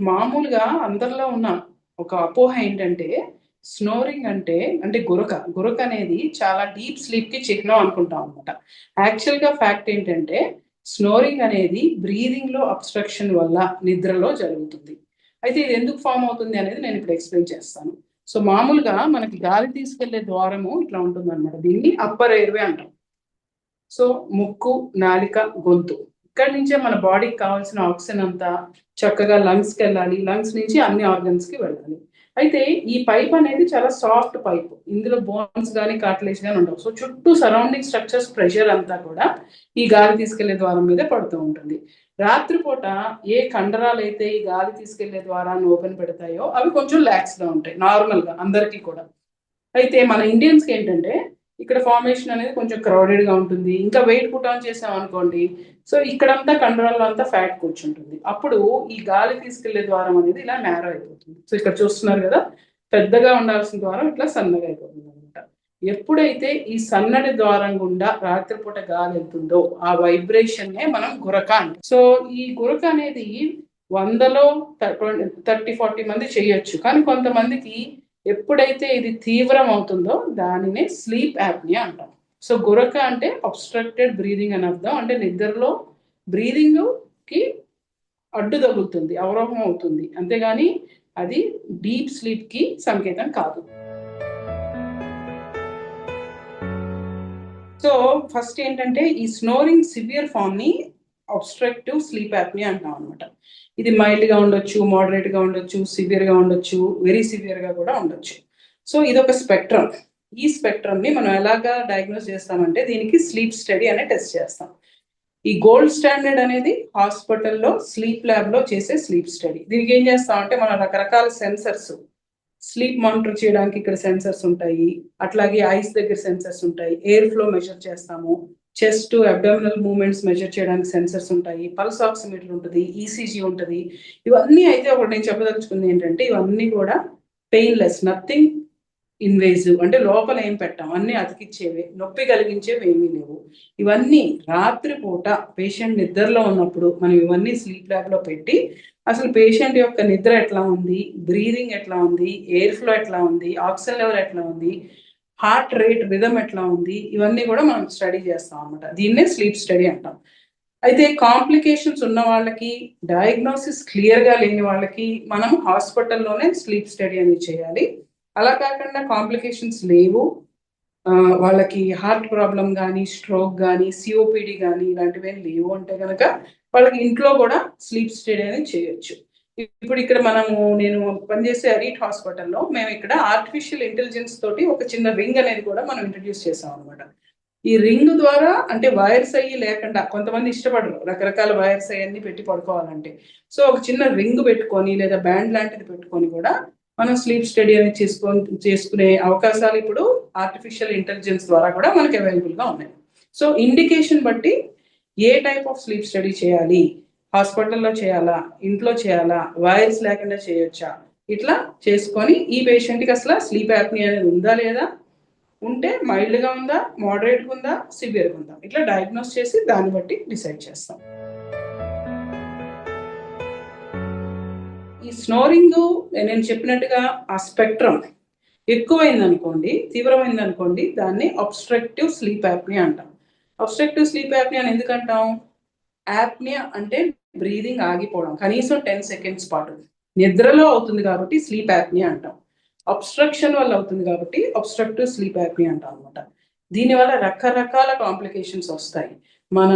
మామూలుగా అందరిలో ఉన్న ఒక అపోహ ఏంటంటే స్నోరింగ్ అంటే అంటే గురక. గురక అనేది చాలా డీప్ స్లీప్కి చిహ్నం అనుకుంటాం అనమాట యాక్చువల్గా ఫ్యాక్ట్ ఏంటంటే స్నోరింగ్ అనేది బ్రీదింగ్లో అబ్స్ట్రక్షన్ వల్ల నిద్రలో జరుగుతుంది. అయితే ఇది ఎందుకు ఫామ్ అవుతుంది అనేది నేను ఇప్పుడు ఎక్స్ప్లెయిన్ చేస్తాను. సో మామూలుగా మనకి గాలి తీసుకెళ్ళే ద్వారము ఇట్లా ఉంటుంది అనమాట దీన్ని అప్పర్ ఎయిర్వే అంటాం. సో ముక్కు నాలిక గొంతు. ఇక్కడి నుంచే మన బాడీకి కావాల్సిన ఆక్సిజన్ అంతా చక్కగా లంగ్స్కి వెళ్ళాలి. లంగ్స్ నుంచి అన్ని ఆర్గన్స్కి వెళ్ళాలి. అయితే ఈ పైప్ అనేది చాలా సాఫ్ట్ పైప్. ఇందులో బోన్స్ కానీ కాట్లేజ్ కానీ ఉండవు. సో చుట్టూ సరౌండింగ్ స్ట్రక్చర్స్ ప్రెషర్ అంతా కూడా ఈ గాలి తీసుకెళ్ళే ద్వారం మీద పడుతూ ఉంటుంది. రాత్రిపూట ఏ కండరాలు అయితే ఈ గాలి తీసుకెళ్ళే ద్వారాన్ని ఓపెన్ పెడతాయో అవి కొంచెం ల్యాక్స్గా ఉంటాయి నార్మల్గా అందరికీ కూడా. అయితే మన ఇండియన్స్కి ఏంటంటే ఇక్కడ ఫార్మేషన్ అనేది కొంచెం క్రౌడెడ్గా ఉంటుంది. ఇంకా వెయిట్ పుట్ ఆన్ చేసాం అనుకోండి. సో ఇక్కడంతా కండరాల్లో అంతా ఫ్యాట్ కూర్చుంటుంది. అప్పుడు ఈ గాలి తీసుకెళ్ళే ద్వారం అనేది ఇలా నేరో అయిపోతుంది. సో ఇక్కడ చూస్తున్నారు కదా పెద్దగా ఉండాల్సిన ద్వారం ఇట్లా సన్నగా అయిపోతుంది అనమాట ఎప్పుడైతే ఈ సన్నడి ద్వారం గుండా రాత్రిపూట గాలి వెళ్తుందో ఆ వైబ్రేషన్నే మనం గురక అంటాం. సో ఈ గురక అనేది వందలో థర్టీ ఫార్టీ మంది చేయొచ్చు. కానీ కొంతమందికి ఎప్పుడైతే ఇది తీవ్రం అవుతుందో దానినే స్లీప్ యాప్నియా అంటాం. సో గురక అంటే అబ్స్ట్రక్టెడ్ బ్రీదింగ్ అని అర్థం. అంటే నిద్రలో బ్రీదింగ్కి అడ్డు తగులుతుంది అవరోహం అవుతుంది. అంతేగాని అది డీప్ స్లీప్కి సంకేతం కాదు. సో ఫస్ట్ ఏంటంటే ఈ స్నోరింగ్ సివియర్ ఫామ్ని అబ్స్ట్రక్టివ్ స్లీప్ యాప్ని అంటాం అనమాట ఇది మైల్డ్గా ఉండొచ్చు మోడరేట్గా ఉండొచ్చు సివియర్గా ఉండొచ్చు వెరీ సివియర్గా కూడా ఉండొచ్చు. సో ఇది ఒక స్పెక్ట్రమ్ ఈ స్పెక్ట్రమ్ని మనం ఎలాగా డయాగ్నోస్ చేస్తామంటే దీనికి స్లీప్ స్టడీ అనే టెస్ట్ చేస్తాం. ఈ గోల్డ్ స్టాండర్డ్ అనేది హాస్పిటల్లో స్లీప్ ల్యాబ్లో చేసే స్లీప్ స్టడీ దీనికి ఏం చేస్తామంటే మన రకరకాల సెన్సర్స్ స్లీప్ మానిటర్ చేయడానికి ఇక్కడ సెన్సర్స్ ఉంటాయి అట్లాగే ఐస్ దగ్గర సెన్సర్స్ ఉంటాయి ఎయిర్ ఫ్లో మెజర్ చేస్తాము చెస్ట్ అబ్డామినల్ మూమెంట్స్ మెజర్ చేయడానికి సెన్సర్స్ ఉంటాయి పల్స్ ఆక్సిమీటర్ ఉంటుంది ఈసీజీ ఉంటుంది. ఇవన్నీ అయితే ఒకటి నేను చెప్పదలుచుకుంది ఏంటంటే ఇవన్నీ కూడా పెయిన్లెస్ నథింగ్ ఇన్వేజివ్ అంటే లోపల ఏం పెట్టాం? అన్ని అతికిచ్చేవి నొప్పి కలిగించేవి ఏమీ లేవు. ఇవన్నీ రాత్రిపూట పేషెంట్ నిద్రలో ఉన్నప్పుడు మనం ఇవన్నీ స్లీప్ ల్యాబ్లో పెట్టి అసలు పేషెంట్ యొక్క నిద్ర ఎట్లా ఉంది? బ్రీదింగ్ ఎట్లా ఉంది? ఎయిర్ ఫ్లో ఎట్లా ఉంది? ఆక్సిజన్ లెవెల్ ఎట్లా ఉంది? హార్ట్ రేట్ రిధమ్ ఎట్లా ఉంది ఇవన్నీ కూడా మనం స్టడీ చేస్తాం అనమాట దీన్నే స్లీప్ స్టడీ అంటాం. అయితే కాంప్లికేషన్స్ ఉన్న వాళ్ళకి డయాగ్నోసిస్ క్లియర్గా లేని వాళ్ళకి మనం హాస్పిటల్లోనే స్లీప్ స్టడీ అనేది చేయాలి. అలా కాకుండా కాంప్లికేషన్స్ లేవు. వాళ్ళకి హార్ట్ ప్రాబ్లం కానీ స్ట్రోక్ కానీ సిఓపిడి కానీ ఇలాంటివి లేవు అంటే కనుక వాళ్ళకి ఇంట్లో కూడా స్లీప్ స్టడీ అనేది చేయొచ్చు. ఇప్పుడు ఇక్కడ మనము నేను పనిచేసే అరీట్ హాస్పిటల్లో మేము ఇక్కడ ఆర్టిఫిషియల్ ఇంటెలిజెన్స్ తోటి ఒక చిన్న రింగ్ అనేది కూడా మనం ఇంట్రడ్యూస్ చేసాం అనమాట ఈ రింగ్ ద్వారా అంటే వైర్స్ అయ్యి లేకుండా కొంతమంది ఇష్టపడరు. రకరకాల వైర్స్ అయ్యి పెట్టి పడుకోవాలంటే. సో ఒక చిన్న రింగ్ పెట్టుకొని లేదా బ్యాండ్ లాంటిది పెట్టుకొని కూడా మనం స్లీప్ స్టడీ అనేది చేసుకొని చేసుకునే అవకాశాలు ఇప్పుడు ఆర్టిఫిషియల్ ఇంటెలిజెన్స్ ద్వారా కూడా మనకి అవైలబుల్గా ఉన్నాయి. సో ఇండికేషన్ బట్టి ఏ టైప్ ఆఫ్ స్లీప్ స్టడీ చేయాలి? హాస్పిటల్లో చేయాలా? ఇంట్లో చేయాలా? వాయిల్స్ లేకుండా చేయొచ్చా? ఇట్లా చేసుకొని ఈ పేషెంట్కి అసలు స్లీప్ యాప్ని అనేది ఉందా లేదా? ఉంటే మైల్డ్గా ఉందా? మోడరేట్గా ఉందా? సివియర్గా ఉందా? ఇట్లా డయాగ్నోస్ చేసి దాన్ని బట్టి డిసైడ్ చేస్తాం. ఈ స్నోరింగ్ నేను చెప్పినట్టుగా ఆ స్పెక్ట్రమ్ ఎక్కువైంది అనుకోండి తీవ్రమైంది అనుకోండి దాన్ని అబ్స్ట్రక్టివ్ స్లీప్ యాప్ని అంటాం. అబ్స్ట్రక్టివ్ స్లీప్ యాప్ని అని ఎందుకంటాం? యాప్నియా అంటే బ్రీదింగ్ ఆగిపోవడం. కనీసం టెన్ సెకండ్స్ పాటు. నిద్రలో అవుతుంది కాబట్టి స్లీప్ యాప్నియా అంటాం. అబ్స్ట్రక్షన్ వల్ల అవుతుంది కాబట్టి అబ్స్ట్రక్టివ్ స్లీప్ యాప్నియా అంటాం అనమాట దీనివల్ల రకరకాల కాంప్లికేషన్స్ వస్తాయి. మన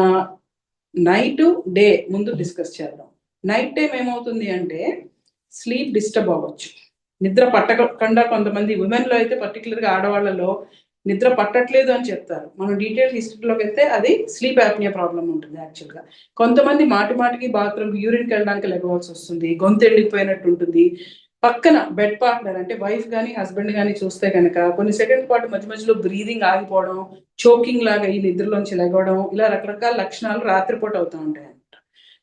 నైట్ డే ముందు డిస్కస్ చేద్దాం. నైట్ టైం ఏమవుతుంది అంటే స్లీప్ డిస్టర్బ్ అవ్వచ్చు. నిద్ర పట్టకుండా కొంతమంది ఉమెన్లో అయితే పర్టికులర్గా ఆడవాళ్ళలో నిద్ర పట్టట్లేదు అని చెప్తారు. మనం డీటెయిల్ హిస్టరీలోకి వెళ్తే అది స్లీప్ యాప్నియా ప్రాబ్లం ఉంటుంది యాక్చువల్గా కొంతమంది మాటి మాటికి బాత్రూమ్ యూరిన్కి వెళ్ళడానికి లెగవాల్సి వస్తుంది. గొంతు ఎండిపోయినట్టు ఉంటుంది. పక్కన బెడ్ పార్ట్నర్ అంటే వైఫ్ కానీ హస్బెండ్ కానీ చూస్తే కనుక కొన్ని సెకండ్ పాటు మధ్య మధ్యలో బ్రీదింగ్ ఆగిపోవడం చోకింగ్ లాగా ఈ నిద్రలోంచి లెగవడం ఇలా రకరకాల లక్షణాలు రాత్రిపూట అవుతూ ఉంటాయి అనమాట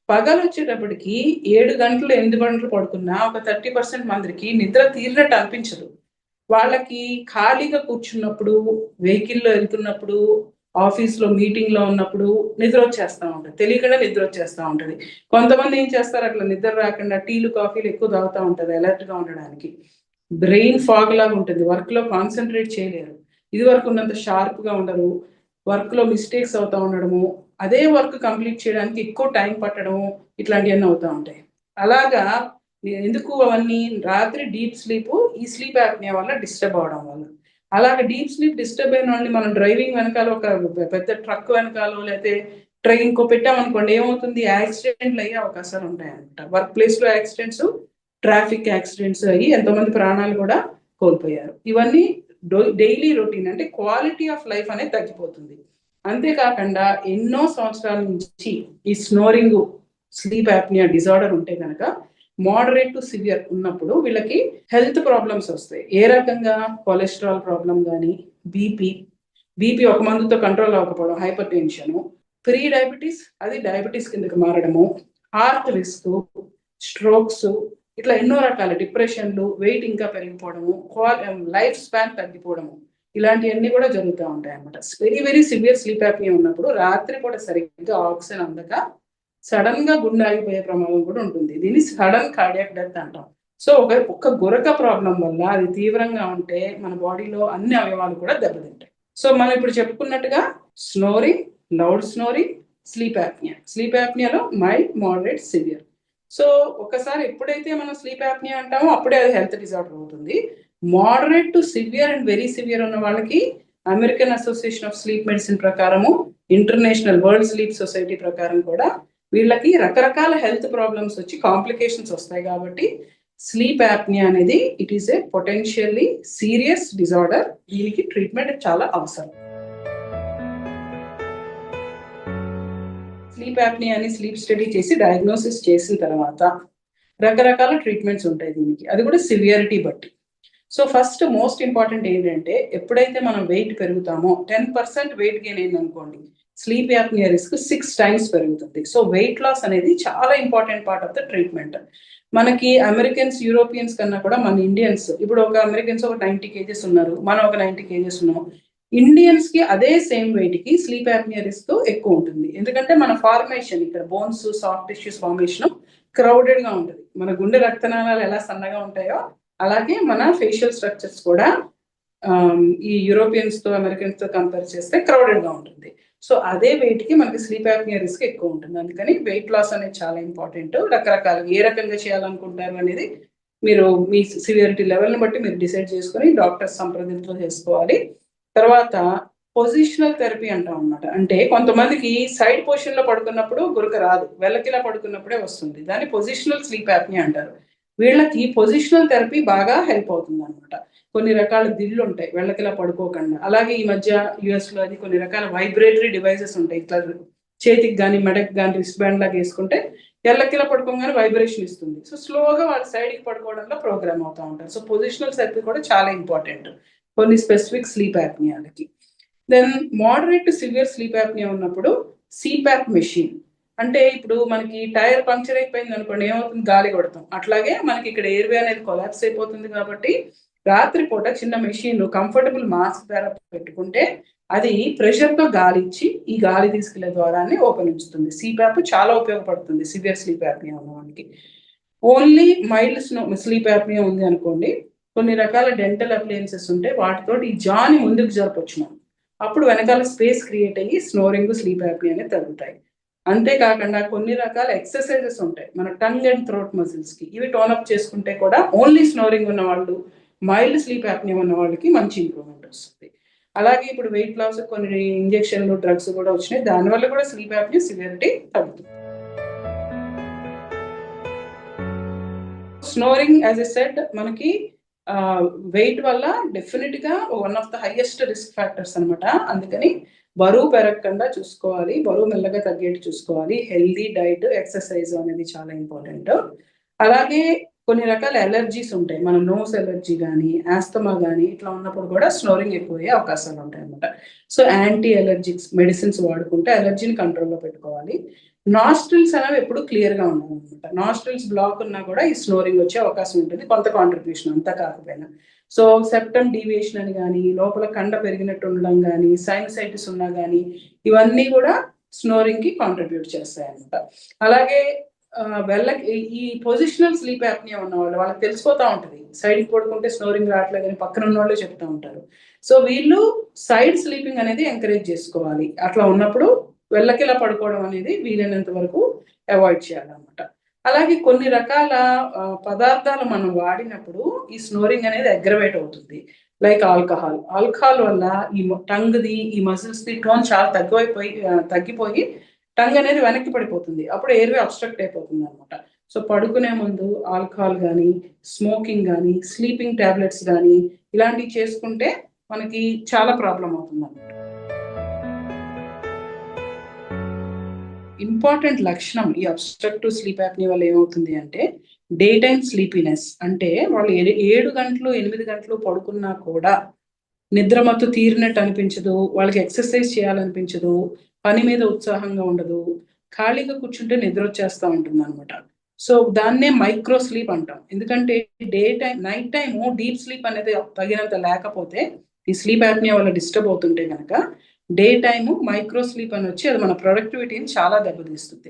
పగలు వచ్చేటప్పటికి ఏడు గంటలు ఎనిమిది గంటలు పడుకున్నా ఒక థర్టీ పర్సెంట్ మందికి నిద్ర తీరినట్టు అనిపించదు. వాళ్ళకి ఖాళీగా కూర్చున్నప్పుడు వెహికల్లో వెళ్తున్నప్పుడు ఆఫీస్లో మీటింగ్లో ఉన్నప్పుడు నిద్ర వచ్చేస్తా ఉంటుంది. తెలియకుండా నిద్ర వచ్చేస్తా ఉంటుంది. కొంతమంది ఏం చేస్తారు? అట్లా నిద్ర రాకుండా టీలు కాఫీలు ఎక్కువ తాగుతూ ఉంటది అలర్ట్గా ఉండడానికి. బ్రెయిన్ ఫాగ్ లాగా ఉంటుంది. వర్క్లో కాన్సన్ట్రేట్ చేయలేరు. ఇది వరకు ఉన్నంత షార్ప్గా ఉండరు. వర్క్లో మిస్టేక్స్ అవుతా ఉండడము అదే వర్క్ కంప్లీట్ చేయడానికి ఎక్కువ టైం పట్టడము ఇట్లాంటివన్నీ అవుతా ఉంటాయి. అలాగా ఎందుకు అవన్నీ? రాత్రి డీప్ స్లీప్ ఈ స్లీప్ యాప్నియా వల్ల డిస్టర్బ్ అవడం వల్ల. అలాగే డీప్ స్లీప్ డిస్టర్బ్ అయిన వాళ్ళని మనం డ్రైవింగ్ వెనకాల ఒక పెద్ద ట్రక్ వెనకాల లేకపోతే ట్రైన్ కో పెట్టామనుకోండి ఏమవుతుంది? యాక్సిడెంట్లు అయ్యే అవకాశాలు ఉంటాయన్నమాట వర్క్ ప్లేస్లో యాక్సిడెంట్స్ ట్రాఫిక్ యాక్సిడెంట్స్ అయ్యి ఎంతోమంది ప్రాణాలు కూడా కోల్పోయారు. ఇవన్నీ డైలీ రొటీన్ అంటే క్వాలిటీ ఆఫ్ లైఫ్ అనేది తగ్గిపోతుంది. అంతేకాకుండా ఎన్నో సంవత్సరాల నుంచి ఈ స్నోరింగ్ స్లీప్ యాప్నియా డిజార్డర్ ఉంటే కనుక మోడరేట్ టు సివియర్ ఉన్నప్పుడు వీళ్ళకి హెల్త్ ప్రాబ్లమ్స్ వస్తాయి. ఏ రకంగా? కొలెస్ట్రాల్ ప్రాబ్లం కానీ బీపీ బీపీ ఒక మందుతో కంట్రోల్ అవ్వకపోవడం హైపర్ టెన్షన్ ప్రీ డయాబెటీస్ అది డయాబెటీస్ కిందకి మారడము హార్ట్ రిస్క్ స్ట్రోక్స్ ఇట్లా ఎన్నో రకాల డిప్రెషన్లు వెయిట్ ఇంకా పెరిగిపోవడము లైఫ్ స్పాన్ um, తగ్గిపోవడము ఇలాంటివన్నీ కూడా జరుగుతూ ఉంటాయి అన్నమాట very very severe sleep apnea ఉన్నప్పుడు రాత్రి పూట సరిగ్గా ఆక్సిజన్ అందక సడన్గా గుండె ఆగిపోయే ప్రమాదం కూడా ఉంటుంది. దీన్ని సడన్ కార్డియాక్ డెత్ అంటాం. సో ఒక ఒక్క గురక ప్రాబ్లం వల్ల అది తీవ్రంగా ఉంటే మన బాడీలో అన్ని అవయవాలు కూడా దెబ్బతింటాయి. సో మనం ఇప్పుడు చెప్పుకున్నట్టుగా snoring loud snoring sleep apnea. Sleep యాప్నియాలో mild moderate severe. So ఒకసారి ఎప్పుడైతే మనం స్లీప్ యాప్నియా అంటామో అప్పుడే అది హెల్త్ డిజార్డర్ అవుతుంది. Moderate to severe and very severe ఉన్న వాళ్ళకి American Association of Sleep Medicine ప్రకారము ఇంటర్నేషనల్ వరల్డ్ స్లీప్ సొసైటీ ప్రకారం కూడా వీళ్ళకి రకరకాల హెల్త్ ప్రాబ్లమ్స్ వచ్చి కాంప్లికేషన్స్ వస్తాయి కాబట్టి స్లీప్ యాప్నియా అనేది it is a potentially serious disorder. దీనికి ట్రీట్మెంట్ చాలా అవసరం. స్లీప్ యాప్నియా అని స్లీప్ స్టడీ చేసి డయాగ్నోసిస్ చేసిన తర్వాత రకరకాల ట్రీట్మెంట్స్ ఉంటాయి దీనికి. అది కూడా సివియారిటీ బట్టి. సో ఫస్ట్ మోస్ట్ ఇంపార్టెంట్ ఏంటంటే ఎప్పుడైతే మనం వెయిట్ పెరుగుతామో టెన్ పర్సెంట్ వెయిట్ గెయిన్ అయింది అనుకోండి sleep apnea risk six times పెరుగుతుంది. సో వెయిట్ లాస్ అనేది చాలా important part of the treatment మనకి అమెరికన్స్ యూరోపియన్స్ కన్నా కూడా మన ఇండియన్స్ ఇప్పుడు ఒక అమెరికన్స్ ఒక నైన్టీ కేజెస్ ఉన్నారు మనం ఒక నైంటీ కేజెస్ ఉన్నాం. ఇండియన్స్కి అదే సేమ్ వెయిట్కి స్లీప్ యాప్నియా రిస్క్ ఎక్కువ ఉంటుంది. ఎందుకంటే మన ఫార్మేషన్ ఇక్కడ బోన్స్ సాఫ్ట్ టిష్యూస్ ఫార్మేషన్ క్రౌడెడ్గా ఉంటుంది. మన గుండె రక్తనాళాలు ఎలా సన్నగా ఉంటాయో అలాగే మన ఫేషియల్ స్ట్రక్చర్స్ కూడా um, ఈ యూరోపియన్స్తో అమెరికన్స్తో కంపేర్ చేస్తే క్రౌడెడ్గా ఉంటుంది. సో అదే వెయిట్కి మనకి స్లీప్ యాప్నియా రిస్క్ ఎక్కువ ఉంటుంది. అందుకని వెయిట్ లాస్ అనేది చాలా ఇంపార్టెంట్ రకరకాలు ఏ రకంగా చేయాలనుకుంటారు అనేది మీరు మీ సివియరిటీ లెవెల్ని బట్టి మీరు డిసైడ్ చేసుకొని డాక్టర్ సంప్రదింపులు చేసుకోవాలి. తర్వాత పొజిషనల్ థెరపీ అంటాం అనమాట అంటే కొంతమందికి సైడ్ పొజిషన్లో పడుకున్నప్పుడు గురక రాదు. వెల్లకిలా పడుకున్నప్పుడే వస్తుంది. దాన్ని పొజిషనల్ స్లీప్ యాప్ని అంటారు. వీళ్ళకి పొజిషనల్ థెరపీ బాగా హెల్ప్ అవుతుంది అనమాట కొన్ని రకాల దిళ్ళు ఉంటాయి వెళ్ళకిలా పడుకోకుండా. అలాగే ఈ మధ్య యుఎస్లో అది కొన్ని రకాల వైబ్రేటరీ డివైసెస్ ఉంటాయి. ఇట్లా చేతికి కానీ మెడకి కానీ రిస్ట్ బ్యాండ్ లాగా వేసుకుంటే ఎల్లకిలా పడుకోగానే వైబ్రేషన్ ఇస్తుంది. సో స్లోగా వాళ్ళ సైడ్కి పడుకోవడంలో ప్రోగ్రామ్ అవుతూ ఉంటారు. సో పొజిషనల్ థెరపీ కూడా చాలా ఇంపార్టెంట్ కొన్ని specific sleep యాప్నియాలకి then moderate to severe sleep apnea ఉన్నప్పుడు సిప్యాప్ మెషిన్ అంటే ఇప్పుడు మనకి టైర్ పంక్చర్ అయిపోయింది అనుకోండి ఏమవుతుంది? గాలి కొడతాం. అట్లాగే మనకి ఇక్కడ ఎయిర్వే అనేది కొలాప్స్ అయిపోతుంది కాబట్టి రాత్రిపూట చిన్న మెషిన్ కంఫర్టబుల్ మాస్క్ ద్వారా పెట్టుకుంటే అది ప్రెషర్తో గాలి ఇచ్చి ఈ గాలి తీసుకెళ్ళే ద్వారానే ఓపెన్ ఉంచుతుంది. సిప్యాప్ చాలా ఉపయోగపడుతుంది సివియర్ స్లీప్ యాప్నియా ఉన్నవానికి only mild snow sleep apnea ఉంది అనుకోండి కొన్ని రకాల డెంటల్ అప్లయన్సెస్ ఉంటే వాటితో ఈ జాని ముందుకు జరపొచ్చినాం అప్పుడు వెనకాల స్పేస్ క్రియేట్ అయ్యి స్నోరింగ్ స్లీప్ యాప్నియా అనేది తగ్గుతాయి. అంతేకాకుండా కొన్ని రకాల ఎక్సర్సైజెస్ ఉంటాయి. మన టంగ్ అండ్ థ్రోట్ మజిల్స్కి. ఇవి టోనప్ చేసుకుంటే కూడా ఓన్లీ స్నోరింగ్ ఉన్న వాళ్ళు మైల్డ్ స్లీప్ యాప్నియా ఉన్న వాళ్ళకి మంచి ఇంప్రూవ్మెంట్ వస్తుంది. అలాగే ఇప్పుడు వెయిట్ లాస్ కొన్ని ఇంజెక్షన్లు డ్రగ్స్ కూడా వచ్చినాయి. దానివల్ల కూడా స్లీప్ యాప్నియా సివియరిటీ తగ్గుతుంది. స్నోరింగ్ యాజ్ ఎ సెడ్ మనకి వెయిట్ వల్ల డెఫినెట్గా one of the highest risk factors అనమాట అందుకని బరువు పెరగకుండా చూసుకోవాలి బరువు మెల్లగా తగ్గేట్టు చూసుకోవాలి. హెల్దీ డైట్ ఎక్సర్సైజ్ అనేది చాలా ఇంపార్టెంట్ అలాగే కొన్ని రకాల ఎలర్జీస్ ఉంటాయి. మన నోస్ ఎలర్జీ కానీ ఆస్తమా కానీ ఇట్లా ఉన్నప్పుడు కూడా స్నోరింగ్ ఎక్కువయ్యే అవకాశాలు ఉంటాయి అనమాట సో యాంటీ ఎలర్జిక్స్ మెడిసిన్స్ వాడుకుంటే ఎలర్జీని కంట్రోల్లో పెట్టుకోవాలి. నాస్ట్రిల్స్ అనేవి ఎప్పుడు క్లియర్గా ఉండవు అనమాట నాస్ట్రిల్స్ బ్లాక్ ఉన్నా కూడా ఈ స్నోరింగ్ వచ్చే అవకాశం ఉంటుంది. కొంత కాంట్రిబ్యూషన్ అంతా కాకపోయినా. సో సెప్టమ్ డీవియేషన్ అని కానీ లోపల కండ పెరిగినట్టు ఉండడం కానీ సైనసైటిస్ ఉన్నా కానీ ఇవన్నీ కూడా స్నోరింగ్కి కాంట్రిబ్యూట్ చేస్తాయి అనమాట అలాగే వెళ్ళ వెళ్ళకి ఈ పొజిషనల్ స్లీప్ యాప్నియా ఉన్న వాళ్ళు వాళ్ళకి తెలిసిపోతా ఉంటుంది. సైడ్ పడుకుంటే స్నోరింగ్ రావట్లేదు అని పక్కన ఉన్న వాళ్ళు చెప్తూ ఉంటారు. సో వీళ్ళు సైడ్ స్లీపింగ్ అనేది ఎంకరేజ్ చేసుకోవాలి. అట్లా ఉన్నప్పుడు వెళ్ళకిలా పడుకోవడం అనేది వీలైనంత వరకు అవాయిడ్ చేయాలన్నమాట. అలాగే కొన్ని రకాల పదార్థాలు మనం వాడినప్పుడు ఈ స్నోరింగ్ అనేది అగ్రవేట్ అవుతుంది. Like alcohol. ఆల్కహాల్ వల్ల ఈ టంగ్ది ఈ మజిల్స్ది టోన్ చాలా తగ్గిపోయి తగ్గిపోయి టంగ్ అనేది వెనక్కి పడిపోతుంది. అప్పుడు ఎయిర్వే అబ్స్ట్రక్ట్ అయిపోతుంది అనమాట సో పడుకునే ముందు ఆల్కహాల్ కానీ స్మోకింగ్ కానీ స్లీపింగ్ టాబ్లెట్స్ కానీ ఇలాంటివి చేసుకుంటే మనకి చాలా ప్రాబ్లం అవుతుంది అనమాట ఇంపార్టెంట్ లక్షణం ఈ అబ్స్ట్రక్టివ్ స్లీప్ యాప్ని వల్ల ఏమవుతుంది అంటే డే టైం స్లీపీనెస్ అంటే వాళ్ళు ఏడు గంటలు ఎనిమిది గంటలు పడుకున్నా కూడా నిద్రమత్తు తీరినట్టు అనిపించదు వాళ్ళకి ఎక్సర్సైజ్ చేయాలనిపించదు పని మీద ఉత్సాహంగా ఉండదు ఖాళీగా కూర్చుంటే నిద్ర వచ్చేస్తూ ఉంటుంది అనమాట సో దాన్నే మైక్రో స్లీప్ అంటాం. ఎందుకంటే day time night time deep sleep అనేది తగినంత లేకపోతే ఈ స్లీప్ యాప్నియా వల్ల డిస్టర్బ్ అవుతుంటే కనుక డే టైము మైక్రో స్లీప్ అని వచ్చి అది మన ప్రొడక్టివిటీని చాలా దెబ్బతీస్తుంది.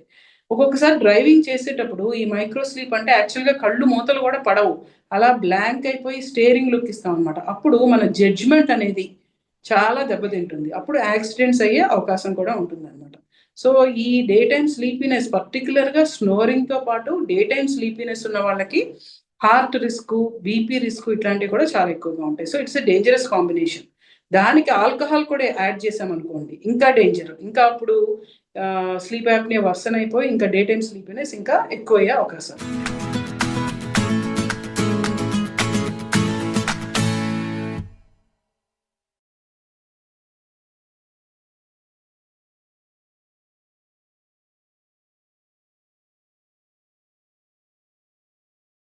ఒక్కొక్కసారి డ్రైవింగ్ చేసేటప్పుడు ఈ మైక్రో స్లీప్ అంటే యాక్చువల్గా కళ్ళు మూతలు కూడా పడవు. అలా బ్లాంక్ అయిపోయి స్టేరింగ్ లుక్ ఇస్తాం అనమాట అప్పుడు మన జడ్జ్మెంట్ అనేది చాలా దెబ్బతింటుంది. అప్పుడు యాక్సిడెంట్స్ అయ్యే అవకాశం కూడా ఉంటుంది అనమాట సో ఈ డే టైం స్లీపీనెస్ పర్టికులర్గా స్నోరింగ్తో పాటు డే టైం స్లీపీనెస్ ఉన్న వాళ్ళకి హార్ట్ రిస్క్ బీపీ రిస్క్ ఇట్లాంటివి కూడా చాలా ఎక్కువగా ఉంటాయి. So it's a dangerous combination. దానికి ఆల్కహాల్ కూడా యాడ్ చేసామనుకోండి ఇంకా డేంజర్ ఇంకా అప్పుడు స్లీప్ యాప్ని వర్సన్ అయిపోయి ఇంకా డే టైం స్లీపీనెస్ ఇంకా ఎక్కువ అయ్యే అవకాశం.